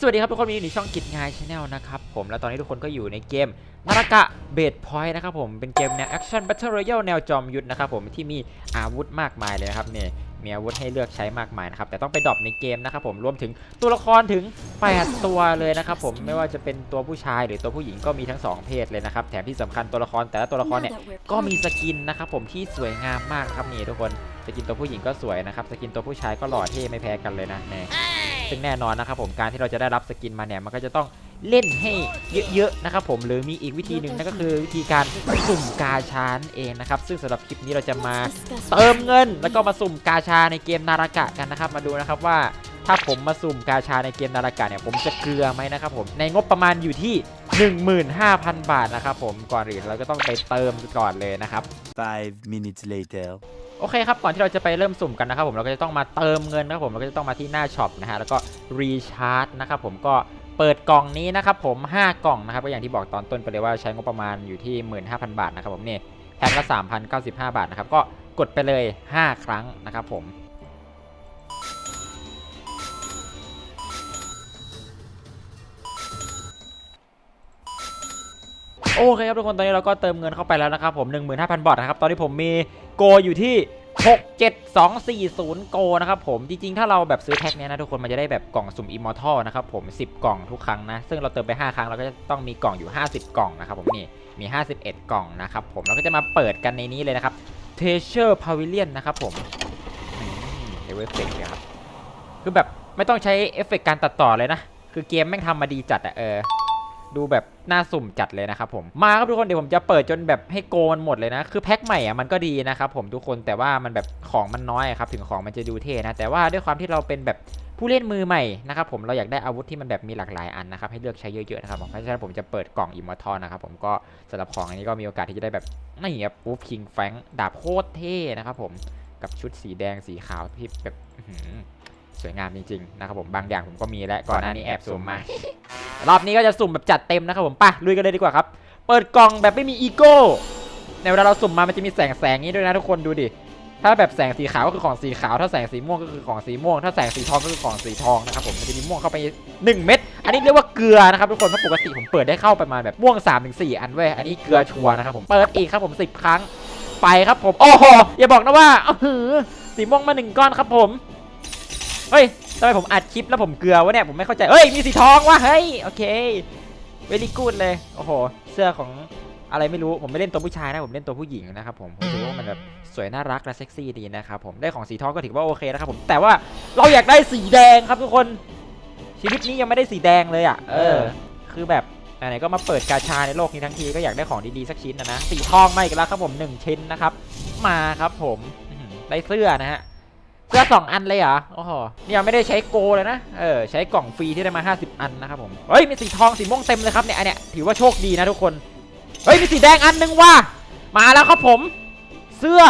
สวัสดีครับทุกคนมีอยู่ในช่องกิจงายชาแนลนะครับผมและตอนนี้ทุกคนก็อยู่ในเกมนารากะเบดพอยต์นะครับผมเป็นเกมแนวแอคชั่นบัตเทิลรอยัลแนวจอมยุทธนะครับผมที่มีอาวุธมากมายเลยนะครับเนี่ยมีอาวุธให้เลือกใช้มากมายนะครับแต่ต้องไปดรอปในเกมนะครับผมรวมถึงตัวละครถึง 8 ตัวเลยนะครับผมไม่ว่าจะเป็นตัวผู้ชายหรือตัวผู้หญิงก็มีทั้งสองเพศเลยนะครับแถมที่สำคัญตัวละครแต่ละตัวละครเนี่ยก็มีสกินนะครับผมที่สวยงามมากครับนี่ทุกคนสกินตัวผู้หญิงก็สวยนะครับสกินตัวผู้ชายก็หล่อเท่ไม่แพ้กันเลยนะเนี่ย ซึ่งแน่นอนนะครับผมการที่เราจะได้รับสกินมาเนี่ยมันก็จะต้องเล่นให้เยอะๆนะครับผมหรือมีอีกวิธีหนึ่งนั่นก็คือวิธีการสุ่มกาชานเองนะครับซึ่งสำหรับคลิปนี้เราจะมาเติมเงิน แล้วก็มาสุ่มกาชาในเกมนารากะกันนะครับมาดูนะครับว่า ถ้าผมมาสุ่มกาชาในเกมนารากะเนี่ยผมจะเกลือไหมนะครับผมในงบประมาณอยู่ที่ 15,000 บาทนะครับผมก่อนอื่นเราก็ต้องไปเติมก่อนเลยนะครับ Five minutes later. โอเคครับ ก่อนที่เราจะไปเริ่มสุ่มกันนะครับผมเราก็จะต้องมาเติมเงินนะครับผมเราก็จะต้องมาที่หน้าช็อปนะฮะแล้วก็รีชาร์จนะครับผมก็เปิดกล่องนี้นะครับผม 5 กล่องนะครับก็อย่างที่บอกตอนต้นไปเลยว่าใช้งบประมาณอยู่ที่ 15,000 บาทนะครับผมนี่แพ็คละ3,095 บาทนะครับก็กดไปเลย 5 ครั้งนะครับผม โอเคครับทุกคนตอนนี้เราก็เติมเงินเข้าไปแล้วนะครับผม 15,000 บาทนะครับ ตอนนี้ผมมีโกอยู่ที่ 67240 โกนะครับผม จริงๆ ถ้าเราแบบซื้อแพ็คเนี้ยนะทุกคนมันจะได้แบบกล่องสุ่มอิมมอร์ทัลนะครับผม 10 กล่องทุกครั้งนะ ซึ่งเราเติมไป 5 ครั้งเราก็จะต้องมีกล่องอยู่ 50 กล่องนะครับผมนี่มี 51 กล่องนะครับผมเราก็จะมาเปิดกันในนี้เลยนะครับ t e a s u r e Pavilion นะครับผมเอเวอร์เฟกครับคือแบบไม่ต้องใช้เอฟเฟกต์การตัดต่อเลยนะ คือเกมแม่งทำมาดีจัดอะเออ ดูแบบน่าสุ่มจัดเลยนะครับผมมาครับทุกคนเดี๋ยวผมจะเปิดจนแบบให้โกนหมดเลยนะ คือแพ็คใหม่อะมันก็ดีนะครับผมทุกคนแต่ว่ามันแบบของมันน้อยครับถึงของมันจะดูเท่นะ แต่ว่าด้วยความที่เราเป็นแบบผู้เล่นมือใหม่นะครับผมเราอยากได้อาวุธที่มันแบบมีหลากหลายอันนะครับให้เลือกใช้เยอะๆนะครับผมเพราะฉะนั้นผมจะเปิดกล่องอิมมอร์ทนะครับผมก็สำหรับของอันนี้ก็มีโอกาสที่จะได้แบบนี่ครับปุ๊บคิงแฟงดาบโคตรเท่นะครับผมกับชุดสีแดงสีขาวที่แบบ สวยงามจริงๆนะครับผมบางอย่างผมก็มีแล้วก่อนหน้านี้แอบสุ่มมารอบนี้ก็จะสุ่มแบบจัดเต็มนะครับผมไป่ะลุยกันเลยดีกว่าครับ เปิดกล่องแบบไม่มีอีโก้ในเวลาเราสุ่มมามันจะมีแสงแสงนี้ด้วยนะทุกคนดูดิถ้าแบบแสงสีขาวก็คือของสีขาว ถ้าแสงสีม่วงก็คือของสีม่วง ถ้าแสงสีทองก็คือของสีทองนะครับผมมันจะมีม่วงเข้าไป 1 เม็ด อันนี้เรียกว่าเกลือนะครับทุกคนเพราะปกติผมเปิดได้เข้าประมาณแบบม่วง3าถึงสอันเว้ย อันนี้เกลือชัวร์นะครับผม เปิดอีกครับผม 10 ครั้ง ไปครับผม โอ้โห อย่าบอกนะว่าอื้อหือสีม่วงมาหนึ่งก้อนครับผม เฮ้ยทำไมผมอัดคลิปแล้วผมเกลือวะเนี่ยผมไม่เข้าใจเฮ้ยมีสีทองวะเฮ้ยโอเคเวลี่กูดเลยโอ้โห เสื้อของอะไรไม่รู้ผมไม่เล่นตัวผู้ชายนะผมเล่นตัวผู้หญิงนะครับผมผมรู้สึกว่ามันแบบสวยน่ารักและเซ็กซี่ดีนะครับผมได้ของสีทองก็ถือว่าโอเคนะครับผมแต่ว่าเราอยากได้สีแดงครับทุกคน ชีวิตนี้ยังไม่ได้สีแดงเลยอะ เออ คือแบบไหนๆก็มาเปิดกาชาในโลกนี้ทั้งทีก็อยากได้ของดีๆสักชิ้นนะนะสีทองมาอีกแล้วครับผมหนึ่งชิ้นนะครับมาครับผมอื้อหือได้เสื้อนะฮะ เสื้อสองอันเลยเหรอ โอ้โหเนี่ยไม่ได้ใช้โกเลยนะ เออ ใช้กล่องฟรีที่ได้มา 50 อันนะครับผม เฮ้ย มีสีทองสีม่วงเต็มเลยครับเนี่ยอันเนี้ยถือว่าโชคดีนะทุกคน เฮ้ย มีสีแดงอันหนึงว่ะ มาแล้วครับผม เสื้อ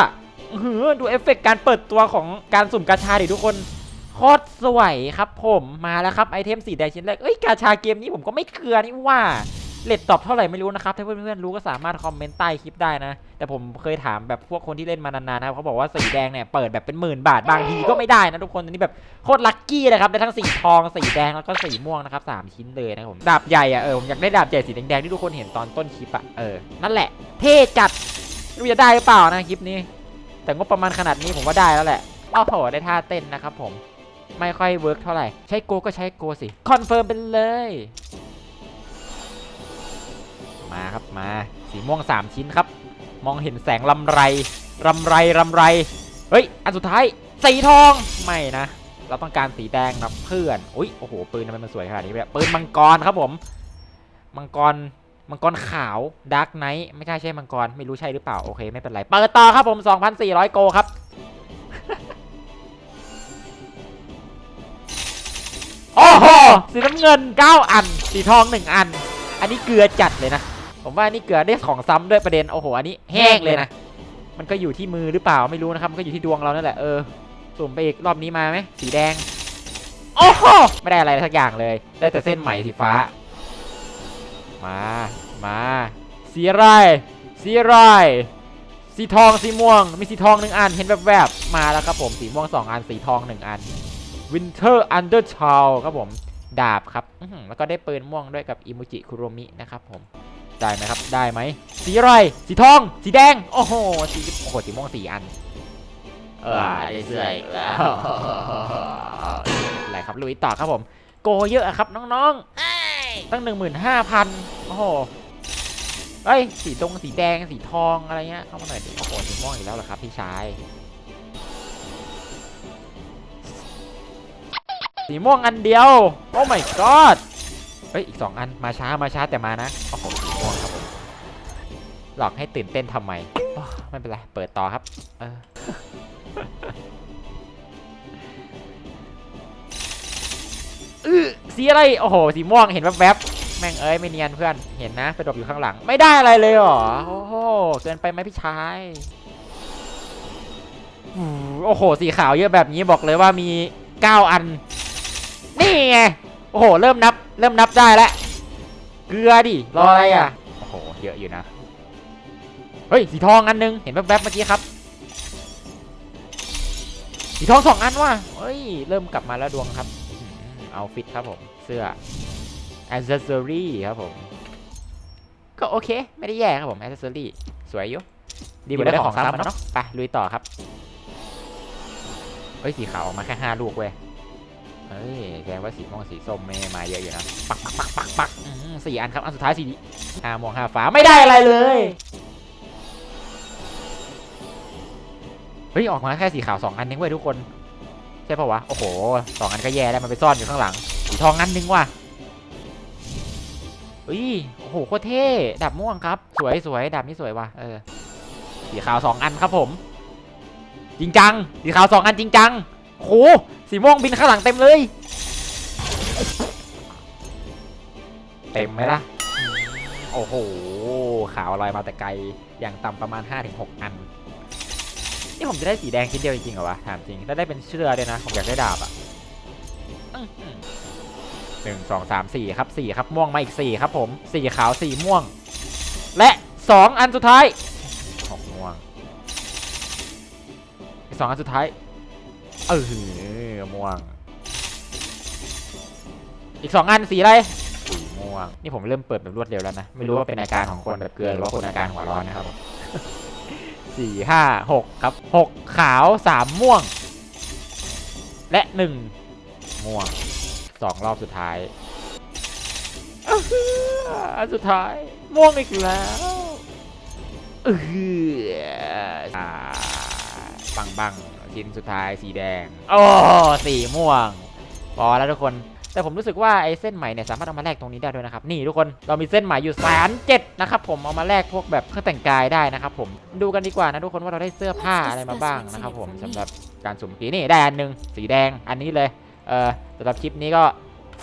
หือดูเอฟเฟกต์การเปิดตัวของการสุ่มกาชาดิทุกคนโคตรสวยครับผม มาแล้วครับไอเทมสีแดงชิ้นแรก เอ้ยกาชาเกมนี้ผมก็ไม่เกลือนี่ว่า เลทตอบเท่าไหร่ไม่รู้นะครับ ถ้าเพื่อนๆรู้ก็สามารถคอมเมนต์ใต้คลิปได้นะ แต่ผมเคยถามแบบพวกคนที่เล่นมานานๆนะครับเขาบอกว่าสีแดงเนี่ยเปิดแบบเป็นหมื่นบาทบางทีก็ไม่ได้นะทุกคนอันนี้แบบโคตรลัคกี้เลยครับได้ทั้งสีทองสีแดงแล้วก็สีม่วงนะครับสามชิ้นเลยนะครับผมดาบใหญ่อะเออผมอยากได้ดาบใหญ่สีแดงๆที่ทุกคนเห็นตอนต้นคลิปอะเออนั่นแหละเท่จัดไม่รู้จะได้หรือเปล่านะคลิปนี้ แต่งบประมาณขนาดนี้ผมว่าได้แล้วแหละอ้าวโหได้ท่าเต้นนะครับผมไม่ค่อยเวิร์กเท่าไหร่ใช้โกก็ใช้โกสิคอนเฟิร์มไปเลย มาครับมาสีม่วง 3 ชิ้นครับ มองเห็นแสงลำไรรำไรรำไร เฮ้ย อันสุดท้าย สีทองไม่นะ เราต้องการสีแดงนะเพื่อนอุ้ยโอ้โหปืนทำไมมันสวยขนาดนี้เนี่ยปืนมังกรครับผมมังกรมังกรขาวดาร์กไนท์ไม่ใช่ใช่มังกรไม่รู้ใช่หรือเปล่าโอเคไม่เป็นไรเปิดต่อครับผม 2,400 โกครับโอ้โหสีน้ำเงิน 9 อัน สีทอง 1 อัน อันนี้เกลือจัดเลยนะ ผมว่านี่เกลือได้ของซ้ำด้วยประเด็นโอ้โหอันนี้แห้งเลยนะมันก็อยู่ที่มือหรือเปล่าไม่รู้นะครับมันก็อยู่ที่ดวงเรานั่นแหละเออสุ่มไปอีกรอบนี้มาไหมสีแดงโอ้โหไม่ได้อะไรสักอย่างเลย ได้แต่เส้นไหมสีฟ้า มามาสีอะไรสีอะไรสีทองสีม่วงมีสีทองหนึ่งอันเห็นแวบๆมาแล้วครับผมสีม่วงสองอันสีทองหนึ่งอัน Winter Undertow ครับผมดาบครับอื้อหือแล้วก็ได้ปืนม่วงด้วยกับอิมูจิคุโรมินะครับผม ได้ไหมครับ ได้ไหม สีอะไร สีทอง สีแดง โอ้โห สีโอ้โหสีม่วงสี่อัน เออได้เสื้ออีกแล้วอะไรครับลุยต่อครับผม โกเยอะครับน้องๆ ตั้งหนึ่งหมื่นห้าพันโอ้โหเฮ้ย สีตรงสีแดง สีทองอะไรเงี้ย เข้ามาหน่อยดิโอ้โหสีม่วงอีกแล้วเหรอครับพี่ชาย สีม่วงอันเดียว โอ้ my god เฮ้ย อีกสองอัน มาช้า มาช้าแต่มานะ โอ้โห หลอกให้ตื่นเต้นทำไมไม่เป็นไร เปิดต่อครับ เออ สีอะไร โอ้โห สีม่วง เห็นแวบๆ แม่งเอ้ย ไม่เนียนเพื่อน เห็นนะไปดบอยู่ข้างหลัง ไม่ได้อะไรเลยเหรอ โอ้โห เกินไปไหมพี่ชาย โอ้โห สีขาวเยอะแบบนี้บอกเลยว่ามี 9 อัน นี่ไง โอ้โห เริ่มนับ เริ่มนับได้แล้ว เกลือดิ รออะไรอะ โอ้โห เยอะอยู่นะ เฮ้ย สีทองอันนึง เห็นแวบๆเมื่อกี้ครับ สีทองสองอันว่ะเฮ้ย เริ่มกลับมาแล้วดวงครับ เอาฟิตครับผม เสื้อ accessory ครับผม ก็โอเค ไม่ได้แย่ครับผม accessory สวยอยู่ ดีกว่าได้ของซ้ำอะเนาะ ไปลุยต่อครับ เฮ้ย สีขาวออกมาแค่ห้าลูกเว้ยเฮ้ยแสดงว่าสีม่วงสีส้มไม่มาเยอะอยู่นะ ปักปักปักปักปักสี่อันครับ อันสุดท้ายสีห้าม่วงห้าฟ้าไม่ได้อะไรเลย ฮ้ยออกมาแค่สีขาวสองอันนึงเว้ยทุกคน ใช่ปะวะ โอ้โหสองอันก็แย่แล้วมันไปซ่อนอยู่ข้างหลังสีทองอันนึงว่ะเฮ้ยโอ้โหโคตรเท่ดาบม่วงครับ สวยสวยดาบนี่สวยว่ะเออสีขาวสองอันครับผม จริงจังสีขาวสองอันจริงจังโอ้โหสีม่วงบินข้างหลังเต็มเลย เต็มไหมล่ะโอ้โหขาวลอยมาแต่ไกลอย่างต่ำประมาณ 5-6 อัน นี่ผมจะได้สีแดงชิ้นเดียวจริงๆเหรอวะถามจริงแล้วได้เป็นเชือด้วยนะ ผมอยากได้ดาบอะหนึ่งสองสามสี่ครับสี่ครับม่วงมาอีกสี่ครับผมสี่ขาวสี่ม่วง และสองอันสุดท้ายหกม่วงอีกสองอันสุดท้ายเออม่วง อีกสองอันสีอะไรสีม่วง นี่ผมเริ่มเปิดแบบรวดเร็วแล้วนะ ไม่รู้ว่าเป็นอาการของคนแบบเกลือหรือว่าคนอาการหัวร้อนนะครับ สี่ห้าหกครับหกขาวสามม่วง และหนึ่งม่วงสองรอบสุดท้ายอันสุดท้ายม่วงอีกแล้วเอออ่าบังบังชิ้นสุดท้ายสีแดง โอ้สีม่วงพอแล้วทุกคน แต่ผมรู้สึกว่าไอ้เส้นไหมเนี่ยสามารถเอามาแลกตรงนี้ได้ด้วยนะครับนี่ทุกคนเรามีเส้นไหมอยู่แสนเจ็ดนะครับผมเอามาแลกพวกแบบเครื่องแต่งกายได้นะครับผมดูกันดีกว่านะทุกคนว่าเราได้เสื้อผ้าอะไรมาบ้างนะครับผมสำหรับการสุ่มกีนี่ได้อันหนึงสีแดงอันนี้เลยเออสำหรับคลิปนี้ก็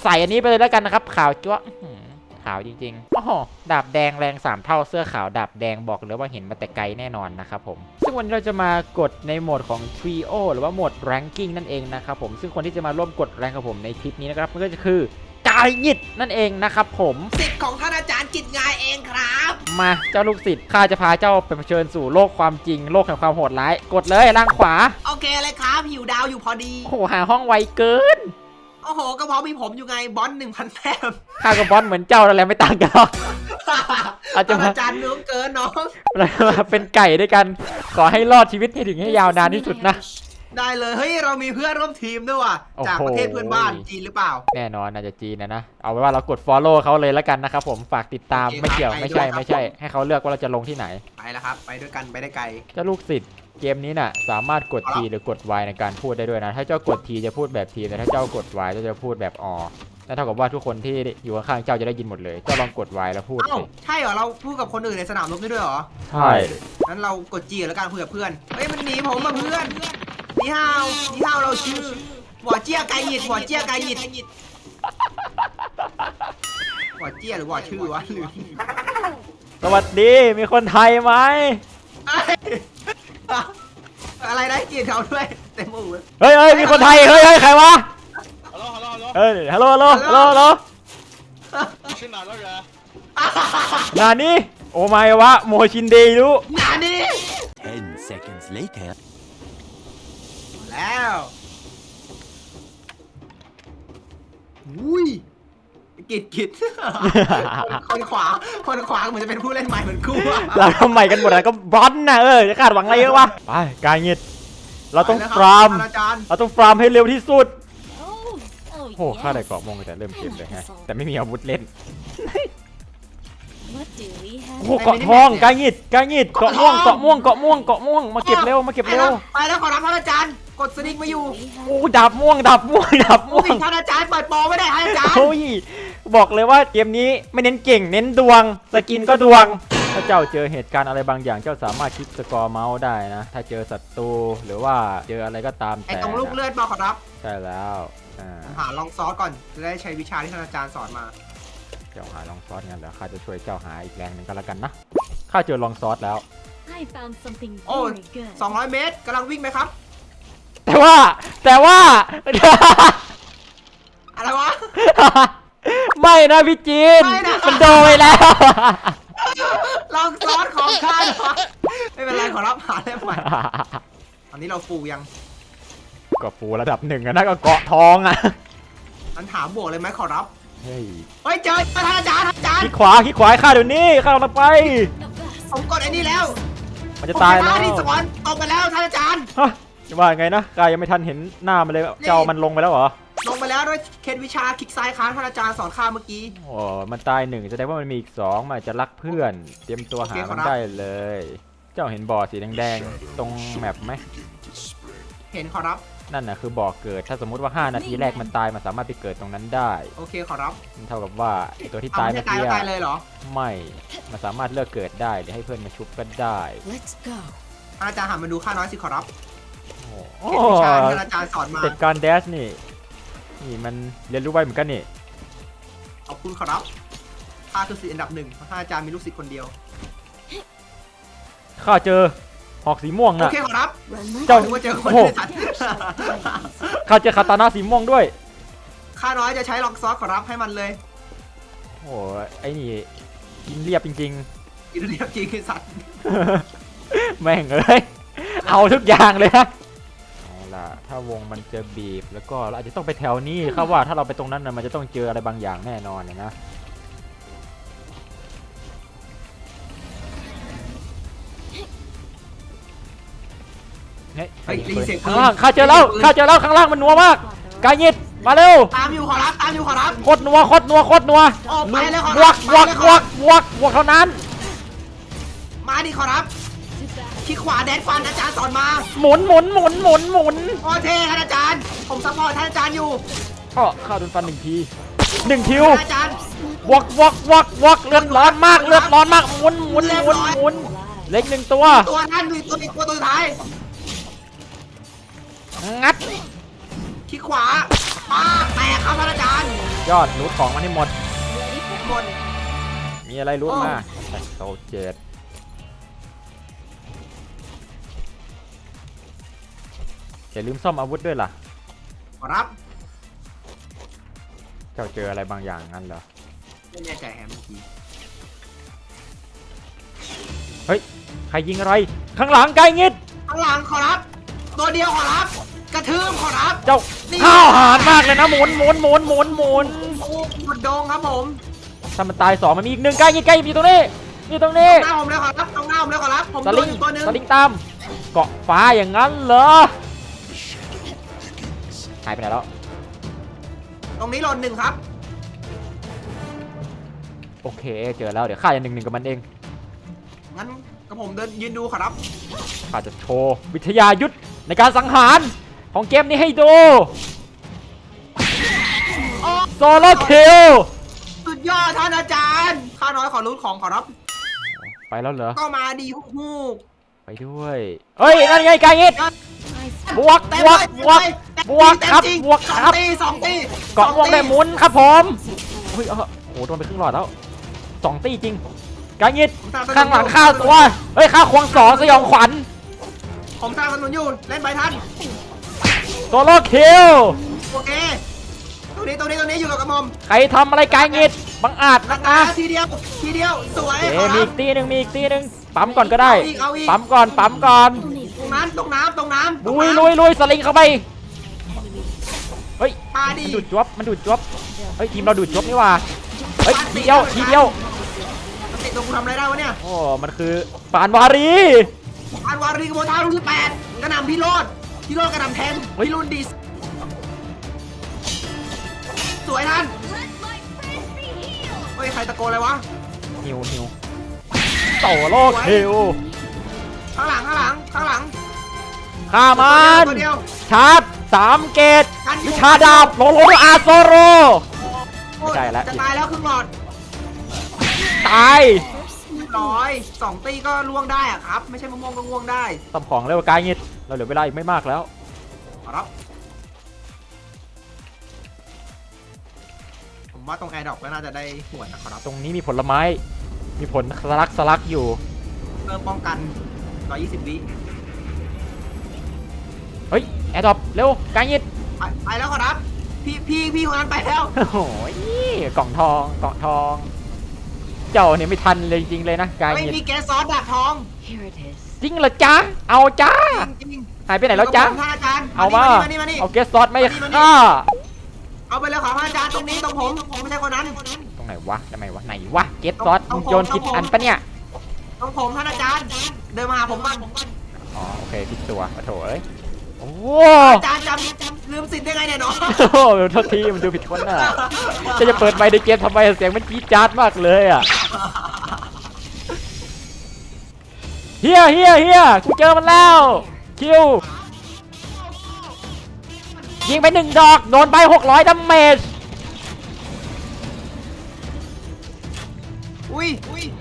ใส่อันนี้ไปเลยแล้วกันนะครับขาวจั๊วะอื้อหือ ขาวจริงๆโอ้โหดาบแดงแรงสามเท่าเสื้อขาวดาบแดงบอกเลยว่าเห็นมาแต่ไกลแน่นอนนะครับผม ซึ่งวันนี้เราจะมากดในโหมดของ Trio หรือว่าโหมด Ranking นั่นเองนะครับผมซึ่งคนที่จะมาร่วมกดแรงกับผมในคลิปนี้นะครับมันก็จะคือกายหยิดนั่นเองนะครับผมสิทธิ์ของท่านอาจารย์จิตงายเองครับ มาเจ้าลูกศิษย์ข้าจะพาเจ้าไปเผชิญสู่โลกความจริงโลกแห่งความโหดร้าย กดเลยล่างขวา โอเคเลยครับหิวดาวอยู่พอดีโอ้โหหาห้องไวเกิน โอ้โหก็เพราะมีผมอยู่ไงบอลหนึ่งพันแต้มข้ากับบอสเหมือนเจ้าแล้วแหละไม่ต่างกันหรอก อาจจะมา อาจารย์เนื้อเกินน้อง เรามาเป็นไก่ด้วยกัน ขอให้รอดชีวิตให้ถึงให้ยาวนานที่สุดนะ ได้เลยเฮ้ยเรามีเพื่อนร่วมทีมด้วยว่ะโอ้โห จากประเทศเพื่อนบ้านจีนหรือเปล่า แน่นอนน่าจะจีนนะนะ เอาไว้ว่าเรากด follow เขาเลยแล้วกันนะครับผม ฝากติดตาม โอเคไม่เกี่ยว ครับไม่ใช่ ไปด้วยครับ ไม่ใช่ ให้เขาเลือกว่าเราจะลงที่ไหน ไปแล้วครับ ไปด้วยกันไปได้ไกล เจ้าลูกศิษย์ เกมนี้น่ะสามารถกด T หรือกด Y ในการพูดได้ด้วยนะ ถ้าเจ้ากด T จะพูดแบบ T แต่ถ้าเจ้ากด Y เจ้าจะพูดแบบอนั่นเท่ากับว่าทุกคนที่อยู่ข้างๆเจ้าจะได้ยินหมดเลยเจ้าลองกด Y แล้วพูดเอ้าสิใช่เหรอเราพูดกับคนอื่นในสนามรบได้ด้วยเหรอใช่งั้นเรากดจีแล้วกันคุยกับเพื่อนเฮ้ยมันหนีผมมาเพื่อนนี่ฮาวนี่ฮาวเราชื่อหัวเจี้ยไกหยิดหัวเจี้ยไกหยิดหัวเจี้ยหรือหัวชื่อวะลืมสวัสดีมีคนไทยไหมเอ้ยอะไรนะจีนเขาด้วยเต็มอู่เลย เฮ้ยเฮ้ยมีคนไทยเฮ้ยเฮ้ยใครวะ Hello Hello Hello， เฮ้ยฮัลโหลฮัลโหลฮัลโหลฮัลโหล 你是哪个人？ นานี่โอไมวะโมชินเดยุ งานนี้ Ten seconds later. แล้ว แล้ว สวัสดี มีคนไทยไหม เฮ้ยมันหนีผมมาเพื่อนหนีห้าวหนีห้าวเราชื่อหัวเจี้ยไ กหยิดหัวเจี้ยไกหยิดเฮ้ยเฮ้ยมีคนไทยเฮ้ยเฮ้ยใครวะอ่าอุ้ยกิดกิดคนขวา คนขวาเหมือนจะเป็นผู้เล่นใหม่เหมือนกูอะเราทำใหม่กันหมดแล้วก็บอลนะเออจะคาดหวังอะไรเยอะวะไปกายเงิดเราต้องไปแล้วฟาร์ม อาจารย์เราต้องฟาร์มให้เร็วที่สุด Oh, oh โอ้ข้าได้ yes. เกาะมงแต่เริ่มเกมเลยฮะ แต่ไม่มีอาวุธเล่น What do we have? โอ้โห เกาะทองกายงิดกายงิดเกาะม่วง เกาะม่วง เกาะม่วง เกาะม่วง มาเก็บเร็ว มาเก็บไปเร็แล้วว ไปแล้วขอรับท่านอาจารย์ กดสลิงมาอยู่ Do we have? โอ้ดาบม่วงดาบม่วงดาบม่วอุ้งยท่านอาจารย์เปิดโปรไม่ได้ท่านอาจารย์ โอ้ย บอกเลยว่าเกมนี้ไม่เน้นเก่ง เน้นดวง สกินก็ดวง ถ้าเจ้าเจอเหตุการณ์อะไรบางอย่างเจ้าสามารถคลิกสกอร์เมาส์ได้นะ ถ้าเจอศัตรูหรือว่าเจออะไรก็ตามไอ้แต่ตรงลูกเลือดบอกขอรับใช่แล้วอ่าหาลองซอสก่อนจะได้ใช้วิชาที่ท่านอาจารย์สอนมาเจ้าหาลองซอสงั้นเหรอข้าจะช่วยเจ้าหาอีกแรงหนึ่งก็แล้วกันนะข้าเจอลองซอสแล้ว I found something โอ้ very good. 200 เมตรกำลังวิ่งไหมครับ แต่ว่าแต่ว่า อะไรวะ ไม่นะพี่จีน ไม่นะ มันโดนไปแล้ว ลองซอสของข้าหน่อยไม่เป็นไรขอรับหาได้ใหม่ตอนนี้เราฟูยังก็ฟูระดับหนึ่งอะนะก็เกาะทองอะอันถามบวกเลยไหมขอรับเฮ้ยเฮ้ยเจอท่านอาจารย์ท่านอาจารคลิย์กขวาคลิกขวาให้ข้าเดี๋ยวนี้ข้าเราไป The best. ผมกดไอ้นี่แล้วมันจะตายผมแล้ชวนะที่สวนตกไปแล้วท่านอาจารย์ ฮะจะว่าไงนะกายยังไม่ทันเห็นหน้ามันเลยเจ้ามันลงไปแล้วเหรอ ลงไปแล้วด้วยเคล็ดวิชาคลิกซ้ายค้างท่านอาจารย์สอนข้าเมื่อกี้ โอ้มันตายหนึ่งแสดงว่ามันมีอีกสองมันอาจจะรักเพื่อน เตรียมตัวหาโอเคมันครับได้เลย เจ้าเห็นบ่อสีแดงๆตรงแมปไหมเห็นขอรับ นั่นน่ะคือบ่อเกิดถ้าสมมุติว่า 5 นาทีแรกมันตายมันสามารถไปเกิดตรงนั้นได้โอเคขอรับนั่นเท่ากับว่าไอ้ตัวที่เอาตายไม่เมื่ใช่อตายกี้แล้วตายเลยเหรอไม่มันสามารถเลือกเกิดได้หรือให้เพื่อนมาชุบก็ได้ Let's go. ท่านอาจารย์หันมาดูข้าน้อยสิขอรับ โอ้เคล็ดวิชาที่ท่านอาจารย์สอนมา เสร็จการแดชนี่ นี่มันเรียนรู้ไวเหมือนกันนี่ขอบคุณขอรับข้าคือศิษย์อันดับหนึ่งเพราะท่านอาจารย์มีลูกศิษย์คนเดียว ข้าเจอหอกสีม่วงโอน่ะ เคขอรับ Run like เจ้านึกว่าเจอคนโอ้โหในสัตว์ข้าเจอคาตานาสีม่วงด้วย ข้าน้อยจะใช้ลองซอสขอรับให้มันเลยโอ้ไอ้นี่กินเรียบจริง กินเรียบจริงไอ้สัตว์ ๆ แม่งเอ้ยเอาทุกอย่างเลยฮะเอา ล่ะถ้าวงมันจะบีบแล้วก็เราอาจจะต้องไปแถวนี้ข้าว่าถ้าเราไปตรงนั้นนะมันจะต้องเจออะไรบางอย่างแน่นอนเนี่ยนะเฮ้ยเฮ้ยได้ยินเสียงปืน ข้างล่างข้าเจอแล้วข้าเจอแล้วข้างล่างมันนัวมากกายยิดมาเร็วตามอยู่ขอรับตามอยู่ขอรับ โคตรนัวโคตรนัวโคตรนัวออกไปเลยขอวรักบวกไปวเลยกวกวกเท่านั้น มาดิขอรับ to battle. ที่ขวาแดนฟันอาจารย์สอนมาหมุนหมุนหมุนหมุนหมุนโอเทท่านอาจารย์ ผมซัพพอร์ตท่านอาจารย์อยู่ก็ข้าโดนฟันหนึ่งทีหนึ่งคิวท่านอาจารย์วกวกวกวกเลือดร้อนมากเลือดร้อนมากหมุนหมุนหมุนหมุนเล็กหนึ่งตัว ตัวท่านมีตัวอีกตัวตัวสุดท้ายงัดที่ขวาป้าแตกครับท่านอาจารย์ ยอดรูดของมันให้หมด Ready for หมดมีอะไรรูดโอ้มาโซเจ็ด อย่าลืมซ่อมอาวุธด้วยล่ะ ขอรับเจ้าเจออะไรบางอย่างงั้นเหรอ ไม่แน่ใจแฮมเมื่อกี้เฮ้ย ใครยิงอะไร ข้างหลังไกลงิด ข้างหลังขอรับตัวเดียวขอรับ กระทืบขอรับ เจ้านี่ ข้าวหารมากเลยนะหมุนหมุนหมุนหมุนหมุนโอ้หมดโดงครับผมถ้ามันตายสองมันมีอีกหนึ่งไกลงิดไกลงิดอยู่ตรงนี้อยู่ตรงนี้ หน้าผมเลยขอรับตรงหน้าผมเลยขอรับ ผมสโดลินงอยู่ตัวหนึงสลิงตาม เกาะฟ้าอย่างนั้นเหรอ หายไปไหนแล้ว ตรงนี้หล่นหนึ่งครับ โอเค เจอแล้ว เดี๋ยวข้าจะหนึ่งหนึ่งกับมันเอง งั้นกับผมเดินยืนดูขอรับ ข้าจะโชว์วิทยายุทธในการสังหารของเกมนี้ให้ดูโซโลคิลสุดยอดท่านอาจารย์ ข้าน้อยขอรู้ของขอรับ ไปแล้วเหรอ ก็มาดีฮูกฮูกไปด้วย เฮ้ย นั่นไงไกางิด I บวกเต็มบวเลกยบวกเต็มบวกเต็มครับจงบวกสองครับตีสองตีเกาะม่วงได้หมุนครับผมเฮ้ยเออโอ้โหโดนไปครึ่งหลอดแล้วสองตีจริงไกางิดข้างหลังฆ่าตัวเฮ้ยฆ่าควงสองสยองขวัญผมสร้างสนุนอยู่เล่นไปท่านโซโลคิลโอเคตรงนี้ตรงนี้ตรงนี้อยู่กับกระหม่อมใครทำอะไรกายงิดบังอาจนันักกนะนะทีเดียวทีเดียวสวยเอ๊ขอมีรัอีบกตีหนึ่งมีอีกตีหนึ่งปั๊มก่อนก็ได้เอาอีกเอาอีกปั๊มก่อนปั๊มก่อน only ต รงนั้นตรงน้ำตรงน้ำลุยลุยลุยสลิงเข้าไป enemy. เฮ้ยมาดิมันดูดจวบมันดูดจวบเฮ้ยทีมเราดูดจวบนี่หว่า เฮ้ยทีเดียวทีเดียวติดตัวกูทำอะไรได้วะเนี่ยโอ้ มันคือปานวารี อันวารีกบโบท้าลูกที่แปดกระหน่ำพี่โรดพี่โรดกระหน่ำแทงพี่รุ่นดิสสวยท่าน Let my friend be healed. เฮ้ยใครตะโกนอะไรวะ หิวหิวโตโลกหิว ข้างหลังข้างหลังข้างหลังฆ่ามันตัวเดียวชาร์จสามเกตกันอยู่วิชาดาบโลโลอาโซโรโอ้ยใช่แล้วจะตายแล้วครึ่งหลอดตายเรียบร้อยสองตีก็ล่วงได้อะครับ ไม่ใช่มะม่วงก็ล่วงได้ตบของเร็วกายงิดเราเหลือเวลาอีกไม่มากแล้ว ขอรับ ผมว่าตรงแอร์ดรอปก็น่าจะได้หัวนะครับตรงนี้มีผลไม้ มีผลสลักสลักอยู่ เพิ่มป้องกัน 120วิเฮ้ย แอร์ดรอปเร็วกายงิดไปไปแล้วขอรับ พี่พี่พี่คนนั้นไปแล้ว โอ้โหกล่องทองกล่องทอง เจ้าเนี่ยไม่ทันเลยจริงๆเลยนะกายไม่งิดมีแกสซอสดักทอง Here it is. จริงเหรอจ๊ะเอาจ้าจริงหายไปไหนแล้วจ๊ะท่านอาจารย์เอามามานี่มานี่เอาเกสซอสไม่มานี่มานี่ ฆ่าเอาไปเลยขอพระอาจารย์ตรงนี้ตรงผมผมไม่ใช่คนนั้น ตรงไหนวะทำไมวะไหนวะเกสซอสต้มึองงโยนต้องผิดผมอันปะเนี่ย ตรงผมท่านอาจารย์ เดินมาหาผมบ้างอ๋อโอเคผิดตัวโอ้โถเอ้ยโอ้อาจารย์จำจำลืมสิทธิ์ได้ไงเนี่ยน้องโหโทษทีมันดูผิดคนน่ะจะจะเปิดไมค์ในเกมทำไมเสียงมันจี๊ดจ๊าดมากเลยอะเฮียเฮียเฮียกูเจอมันแล้วคิวยิงไปหนึ่งดอกโดนไป600ดาเมจอุ้ย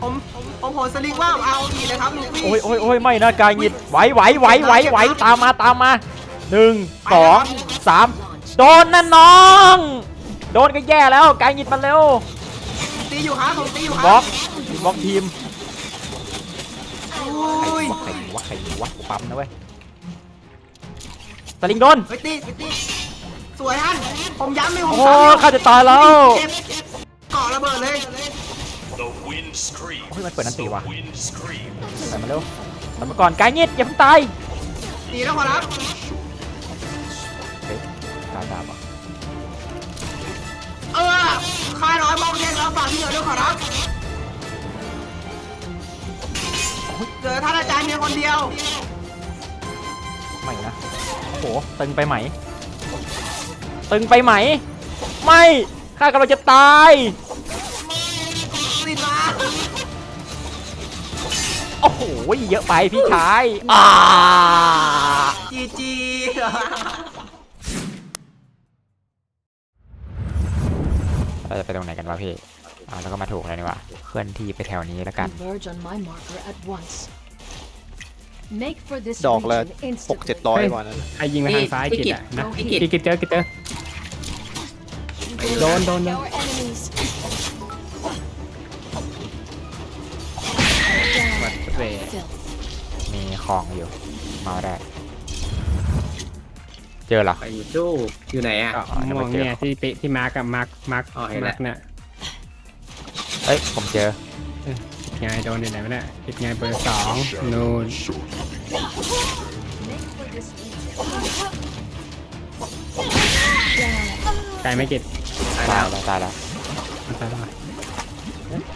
ผมผม ผมโหนสลิงว่าเอาอีกเลยครับลูกพี่โอ้ยโอ้ยโอ้ยไม่นะกายหงิดไหวไหวไหวไหวไหวตามมาตามมาหนึ่งสองสามโดนนะน้อง โดนก็แย่แล้วกายหงิดมาเร็วตีอยู่ครับผมตีอยู่คบล็รัอบกบล็อกทีมอุ้ยใครวะใครวะกูปั๊มนะเว้ยสลิงโดนไปตีไปตีสวยท่านผมย้ำเลยผมโอ้ซ้ำข้าจะตายแล้วเจ็บเกาะระเบิดเลย The wind screams. โอ้ยมันเปิดนันตีวะ Wind screams. ใส่มาเร็วใส่มาก่อนกายหงิดอย่าเพิ่งตายหนีแล้วขอรับเฮ้ยตายตามอะเออข้าน้อยมองเห็นแล้วฝากที่เหลือด้วยขอรับเหลือท่านอาจารย์เพียงคนเดียวไม่นะโอ้โหตึงไปไหม ตึงไปไหม ไม่ข้ากำลังจะตาย โอ้โหเยอะไปพี่ชายอ่าจีจีเราจะไปตรงไหนกันวะพี่อ่าแล้วก็มาถูกแล้วนี่หว่าเคลื่อนที่ไปแถวนี้แล้วกัน Converge on my marker at once. Make for this ดอกละ region หกเจ็ด instantly. ร้อยกว่านั้นไอยิงไปทางซ้ายกิจอะนะพี่กิตกิจกิจเจอกิจเจอโดนโดนโดน Our enemies. เว Filth. มีของอยู่ มาได้ เจอเหรอ ไปจู้อยู่ไหนอะก็อ๋อเดี๋ยวมไปองเจอ เนี่ยที่ปิที่มาร์กกับมาร์กมาร์กอ๋อเห็นมาแล้วร์กเนี่ยเอ้ย ผมเจอไงโดนที่ไหนวะเนี่ยกิจไงเบอร์สองนูน Make for this region. ไกลไหม่กิจตายแล้วตายแล้วมันตายแล้ววะ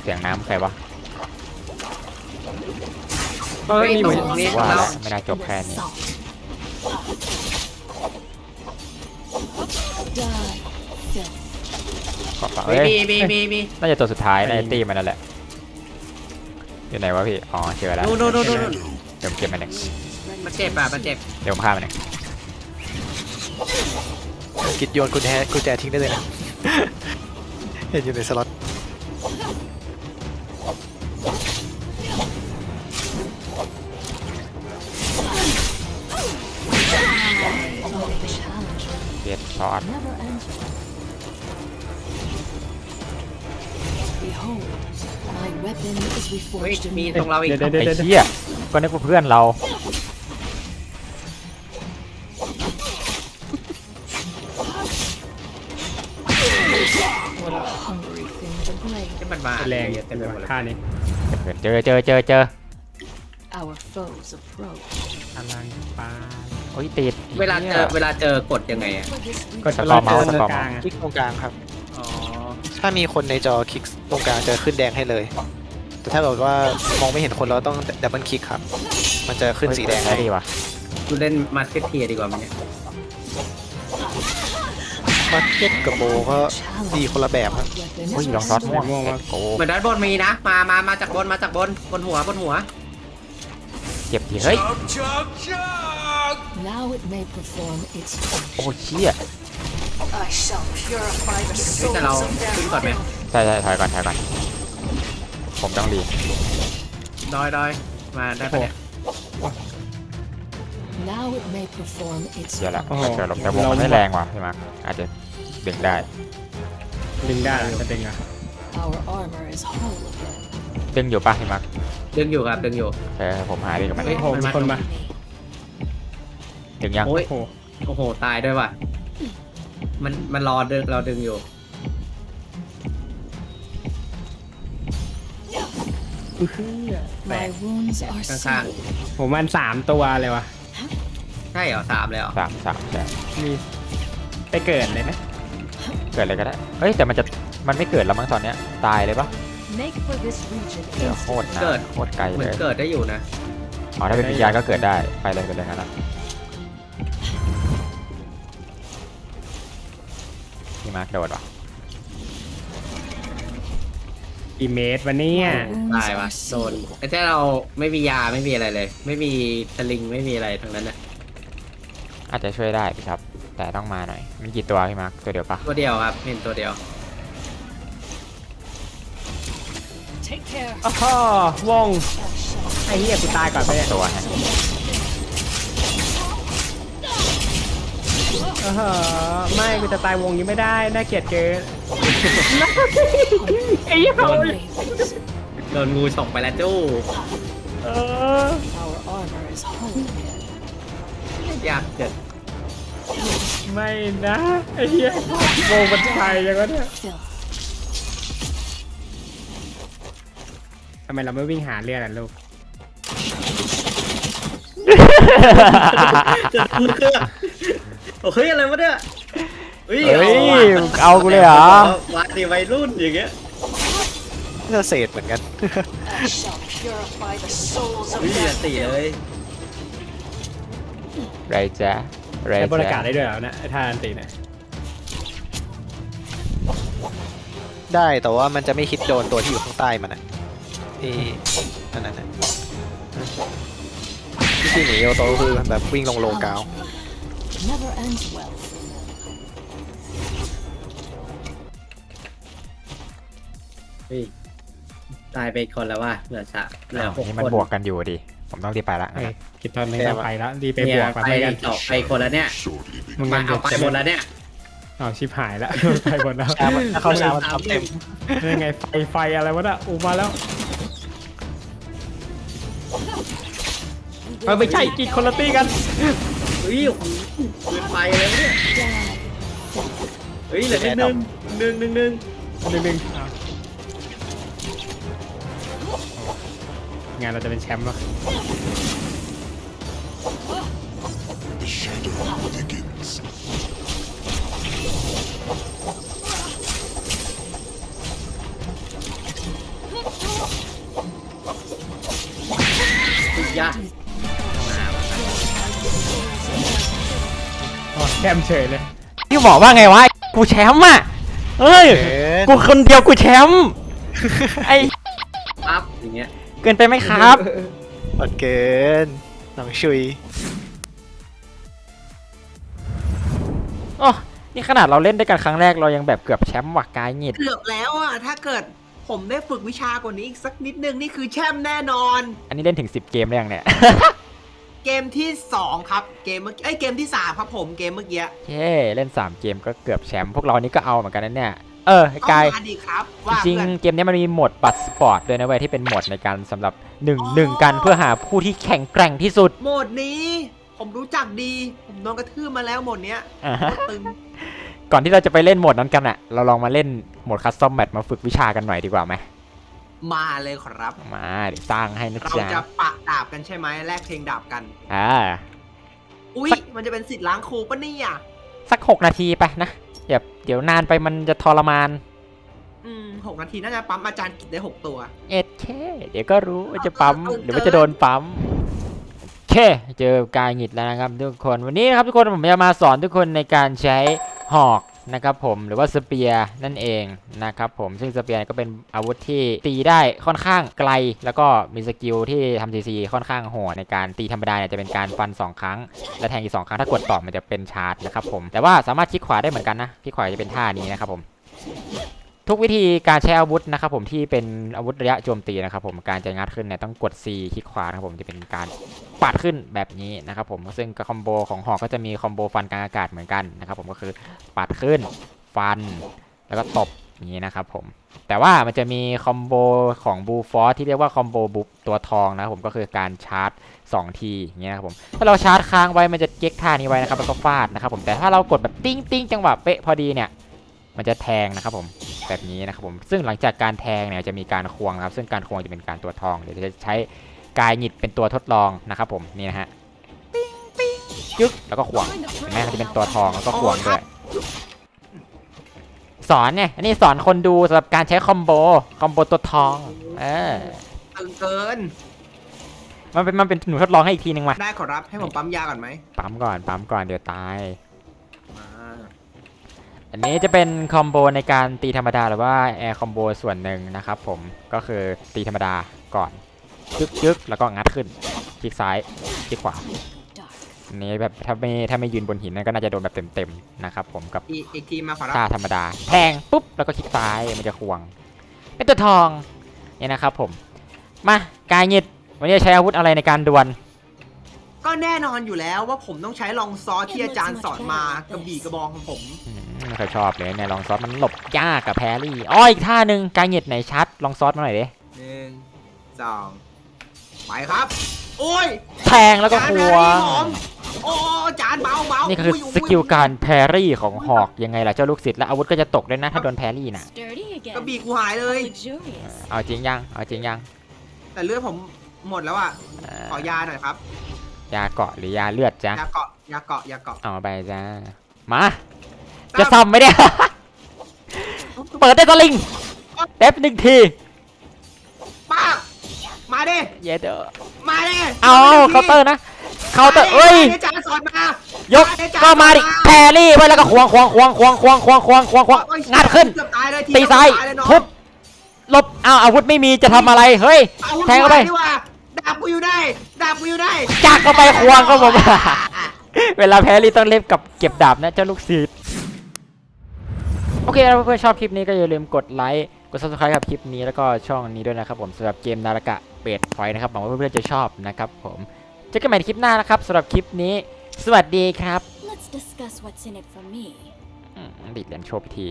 เสียงน้ำใครวะ เอ้ยมีหมดตรงนี้ว่าแล้แล้ววไม่น่าจบแค่นี้ Salt. Die. Filth. ขอฝากมีเอ้ยมีมีมีมีน่าจะตัวสุดท้ายในตีมันนั่นแหละอยู่ไหนวะพี่ อ๋อเจอแล้วนู่นนู่นนู่นนู่นเดี๋ยวผมเก็บมันหนึ่งมันเจ็บอะมันเจ็บ เดี๋ยวผมฆ่ามันหนึ่งกิดโยนกุญแจกุญแจทิ้งได้เลยนะเห็นอยู่ในสล็อต Behold, my weapon is เฮ้ย reforged มี anew. ตรงเราอีก เดี๋ยวเดี๋ยว ไอ้เดี๋ยวเหี้ยก็นึกว่าเพื่อนเรา What a hungry thing to blade. ที่มันมาแรงเต็เต็มมไปไปหหมมดดเลยท่านี้เจอเจอเจอเจอ Our foes approach. กำลังปา โอ้ยติดเวลาเจหี้อยเวลาเจอกดยังไงอะ For this กดสกอร์เมาส์เจสกอร์กเมาส์ลางอะคลิกตรงกลางครับอ๋อ ถ้ามีคนในจอคลิกตรงกลางจะขึ้นแดงให้เลย แต่ถ้าแบบว่ามองไม่เห็นคนเราต้องดับเบิลคลิกครับ มันจะขึ้นสีแดงใช้ให้ดีว่ะกูเล่นมาสเก็ตเทียดีกว่ามั้ยเนี่ยมาเก็ตกับโบก็ดีคนละแบบครับ weapon โอ้ย is ลองซอสม่วงม่วงมาโอ้เหมือนด้านบนมีนะ มามามาจากบนมาจากบนบนหัวบนหัวเจ็บทีเฮ้ย Chug, chug, chug! Now it may perform its โอ้ function. เชี่ย I shall purify the เฮ้ยแต่เรา souls of ขึ้นก่อนไหมใช่ใช่ถอยก่อนถอยก่อน ผมต้องรีดอยดอยมาได้ปะเนี่ย Now it may perform its เดี๋ยวละโอ้โหเจอลมแต่วงมันไม่แรงว่ะพี่มาร์คอาจจะดึงได้ดึงได้จะดึงอะ Our armor is whole again. ดึงอยู่ปะพี่มาร์คดึงอยู่ครับดึงอยู่เออผมหายไปกับมันเฮ้ย โอ้โหมีคนมาดึงยังโอ้ย โอ้โห โอ้โห ตายด้วยว่ะ มันมันรอดึงเราดึงอยู่แต My ก wounds are ข้าง sealed. ผมมันสามตัวเลยวะๆใช่เหรอสามเลยเหรอสามสามใช่มีไปเกิดเลยไหมเกิดอะไรก็ได้เฮ้ยแต่มันจะมันไม่เกิดแล้วมั้งตอนเนี้ยตายเลยปะ Make for this region เดี๋ยวโคตรนานโคตรไกลเหมืเลอนยเกิดได้อยู่นะอ๋อถ้าเป็นวิญญาณก็เกิดได้ไปเลยไปเลยงั้นอะ พี่มาร์คโดดว่ะอีเมตรวันนี้ My wounds ตายว่ะ are โดน sealed. ไอ้เจ้าเราไม่มียาไม่มีอะไรเลย ไม่มีสลิงไม่มีอะไรทั้งนั้นนะอาจจะช่วยได้พี่ครับ แต่ต้องมาหน่อยมีกี่ตัวพี่มาร์คตัวเดียวปะตัวเดียวครับเห็นตัวเดียว Take care. โอ้โหวงไอ้เหี้ยกูตายก่อนไปเนี่ยตัวฮะ เออไม่กูจะตายวงนี้ไม่ได้ น่าเกลียดเกินไอ้เหี้ยเขา Ravens. โดนงูฉกไปแล้วจู้เออ Our armor is whole again. ยากเกิดไม่นะไอ้เหี้ยวงมันไทยยังวะเนี่ย Filth. ทำไมเราไม่วิ่งหาเลือดอะลูก จะพูดเครื่องโอ้ เฮ้ยอะไรวะเนี่ยเฮ้ยเฮ้ยว่ะเอากูเลยเหรอวัดดีวัยรุ่นอย่างเงี้ยน่าจะเศษเหมือนกัน I shall purify the souls of เฮ้ยอย่า their ตีเลยไรจ๊ะไรใช้บริการจ๊ะได้ด้วยเหรอเนะไอ้ท่าอันตีเนี่ยได้แต่ว่ามันจะไม่ฮิตโดนตัวที่อยู่ข้างใต้มันอะที่อันนั้นนะที่ที่หนีโอโตคือแบบวิ่งลงโลกาว never ends well. เฮ้ยตายไปอีกคนแล้วว่ะเหลือสามเหลืออ้าวหกนี่คมันนบวกกันอยู่ดิ ผมต้องรีบไปละเฮ้ยคิดตอนนี้แย่เราว่ะไปแล้วรีบไปบเนี่วยกมาไปไปกันต่อไปคนแล้วเนี่ย มึงมามันเอาไปหมดแล้วเนี่ยเอาชิบหายแล้วไปหมดแล้วช้ามันถ้าเขาช้ามันทำเต็มยังไงไฟไฟอะไรวะน่ะอูมาแล้วเออไม่ใช่กินคนละตีกัน เฮ้ยโอ้โหเกิน ไปเลยเนี่ย Die. เฮ้ยเหลือแค่หนึ่งหนึ่งหนึ่งหนึ่งหนึ่งหนึ่งอ้าวงานเราจะเป็นแชมป์วะสุดยากอ๋อ แชมป์เฉยเลย พี่บอกว่าไงวะกูแชมป์อะเอ้ยเกินกูคนเดียวกูแชมป์ไอปั๊บอย่างเงี้ยเกินไปไหมครับ อดเกินน้องชุยโอ้นี่ขนาดเราเล่นด้วยกันครั้งแรกเรายังแบบเกือบแชมป์ว่ะกายหงิด เกือบแล้วอะ ถ้าเกิดผมได้ฝึกวิชากว่านี้อีกสักนิดนึง นี่คือแชมป์แน่นอน อันนี้เล่นถึง 10 เกมแล้วยังเนี่ย เกมที่2ครับเกมเมื่อกี้เอ้ยเกมที่3ครับผมเกมเมื่อกี้เย้เล่น 3 เกมก็เกือบแชมป์พวกเรานี่ก็เอาเหมือนกันนะเนี่ยเออไอ้กายก็มาดีครับว่าจริงเพื่อน ๆเกมนี้มันมีโหมดบัตรสปอร์ตด้วยนะเว้ยที่เป็นโหมดในการสำหรับหนึ่งหนึ่งกันเพื่อหาผู้ที่แข็งแกร่งที่สุดโหมดนี้ผมรู้จักดี ผมโดนกระทืบมาแล้วโหมดเนี้ยอ่าโคฮะตรตึง ก่อนที่เราจะไปเล่นโหมดนั้นกันอะเราลองมาเล่นโหมดคัสตอมแมทมาฝึกวิชากันหน่อยดีกว่าไหม มาเลยครับ มาเดี๋ยวสร้างให้นะเราจ๊ะจะปะดาบกันใช่ไหมแลกเพลงดาบกัน อ่า อุ้ยมันจะเป็นสิทธิ์ล้างครูปะเนี่ยสักหกนาทีไปนะเดี๋ยวเดี๋ยวนานไปมันจะทรมาน อืมหกนาทีน่าจะปั๊มอาจารย์กิจได้หกตัว เอ็ดเคเดี๋ยวก็รู้ว่าจะปั๊มหรือว่าจะโดนปั๊มโอเคเจอกายหงิดแล้วนะครับทุกคนวันนี้นะครับทุกคนผมจะมาสอนทุกคนในการใช้หอก นะครับผมหรือว่าสเปียร์นั่นเองนะครับผมซึ่งสเปียร์ก็เป็นอาวุธที่ตีได้ค่อนข้างไกล แล้วก็มีสกิลที่ทำซีซีค่อนข้างโหดในการตีธรรมดาเนี่ยจะเป็นการฟัน 2 ครั้ง และแทงอีก 2 ครั้งถ้ากดต่อมันจะเป็นชาร์จนะครับผมแต่ว่าสามารถคลิกขวาได้เหมือนกันนะคลิกขวาจะเป็นท่านี้นะครับผม ทุกวิธีการใช้อาวุธนะครับผมที่เป็นอาวุธระยะโจมตีนะครับผมการจะงัดขึ้นเนี่ยต้องกด C คลิกขวานะครับผมจะเป็นการปัดขึ้นแบบนี้นะครับผมซึ่งคอมโบของหอกก็จะมีคอมโบฟันกลางอากาศเหมือนกันนะครับผมก็คือปัดขึ้นฟัน แล้วก็ตบอย่างนี้นะครับผมแต่ว่ามันจะมีคอมโบของบูฟอสที่เรียกว่าคอมโบบุตัวทองนะครับผมก็คือการชาร์จ 2 ทีอย่างเงี้ยนะครับผมถ้าเราชาร์จค้างไว้มันจะเก๊กท่านี้ไว้นะครับแล้วก็ฟาดนะครับผมแต่ถ้าเรากดแบบติ้งติ้งจังหวะเป๊ะพอดีเนี่ยมันจะแทงนะครับผม แบบนี้นะครับผมซึ่งหลังจากการแทงเนี่ยจะมีการควงนะครับ ซึ่งการควงจะเป็นการตัวทองเดี๋ยวจะใช้กายหงิดเป็นตัวทดลองนะครับผมนี่นะฮะยึกแล้วก็ควงเห็นไหมมันจะเป็นตัวทองแล้วก็ควงด้วยสอนเนี่ยอันนี้สอนคนดูสำหรับการใช้คอมโบคอมโบตัวทองเออตึงเกินมันเป็นมันเป็นหนูทดลองให้อีกทีนึงมาได้ขอรับให้ผมปั๊มยาก่อนไหมปั๊มก่อนปั๊มก่อนเดี๋ยวตายมา อันนี้จะเป็นคอมโบในการตีธรรมดาหรือว่าแอร์คอมโบส่วนหนึ่งนะครับผมก็คือตีธรรมดาก่อนยึกยึกแล้วก็งัดขึ้นคลิกซ้ายคลิกขวา Dark. อันนี้แบบถ้าไม่ถ้าไม่ยืนบนหินนั่นก็น่าจะโดนแบบเต็มๆนะครับผมกับอีกอีกทีมาขอรับท่าธรรมดาแทงปุ๊บแล้วก็คลิกซ้ายมันจะควง เป็นตัวทองเนี่ยนะครับผม มากายหงิดวันนี้จะใช้อาวุธอะไรในการดวลก็แน่นอนอยู่แล้วว่าผมต้องใช้ลองซอสที่อาจารย์สอนมากระบี่กระบองของผม อืม ไม่ค่อยชอบเลยเนี่ยลองซอสมันหลบยากกับแพรรี่อ้ออีกท่าหนึ่งกายหงิดไหนชัด ลองซอสมาหน่อยดิหนึ่งสองไปครับโอ้ยแทงแล้วก็ควงจานแพรรี่ผมโอ้จานเบาเบานี่คืออุ้ยอุ้ยสกิลการแพรรี่ของหอกยังไงล่ะเจ้าลูกศิษย์และอาวุธก็จะตกด้วยนะถ้าโดนแพรรี่นะ Sturdy again. กระบี่กูหายเลย Luxurious. เอาจริงยังเอาจริงยังแต่เลือดผมหมดแล้วอะเอ่ขอยาหน่อยครับ ยาเกาะหรือยาเลือดจ้ะยาเกาะยาเกาะยาเกาะเอาไปจ้ามา จะซ่อมไหมเนี่ย เปิดได้สลิงเด็บหนึ่งทีป้ามาดิเย้เด้อมาดิเอาเคาน์เตอร์นะเคาน์เตอร์เอ้ยอาจารย์สอนมายกก็มาดิแพรรี่ไว้แล้วก็ควงควงควงควงควงควงควงควงควงโอ้ยงัดขึ้นเกือบตายเลยทีตีซ้ายเกือบตเลน้องทุบหลบอ้าวอาวุธไม่มีจะทำอะไรเฮ้ยอาวุธแทงเข้าไปดีกว่าดาบกูอยู่ได้ดาบกูอยู่ได้จักเข้าไปควงก็ผมเวลาแพ้รี่ต้องเล่นกับเก็บดาบนะเจ้าลูกศิษย์ โอเคถ้าเพื่อนชอบคลิปนี้ก็อย่าลืมกดไลค์ กด subscribe กับคลิปนี้แล้วก็ช่องนี้ด้วยนะครับผมสำหรับเกมนารากะเบดพอยนะครับหวังว่าเพื่อนๆจะชอบนะครับผมเจอกันใหม่ในคลิปหน้านะครับสำหรับคลิปนี้ สวัสดีครับ Let's discuss what's in it for me อดีดเหรียญโชว์พิธี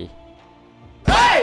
Hey!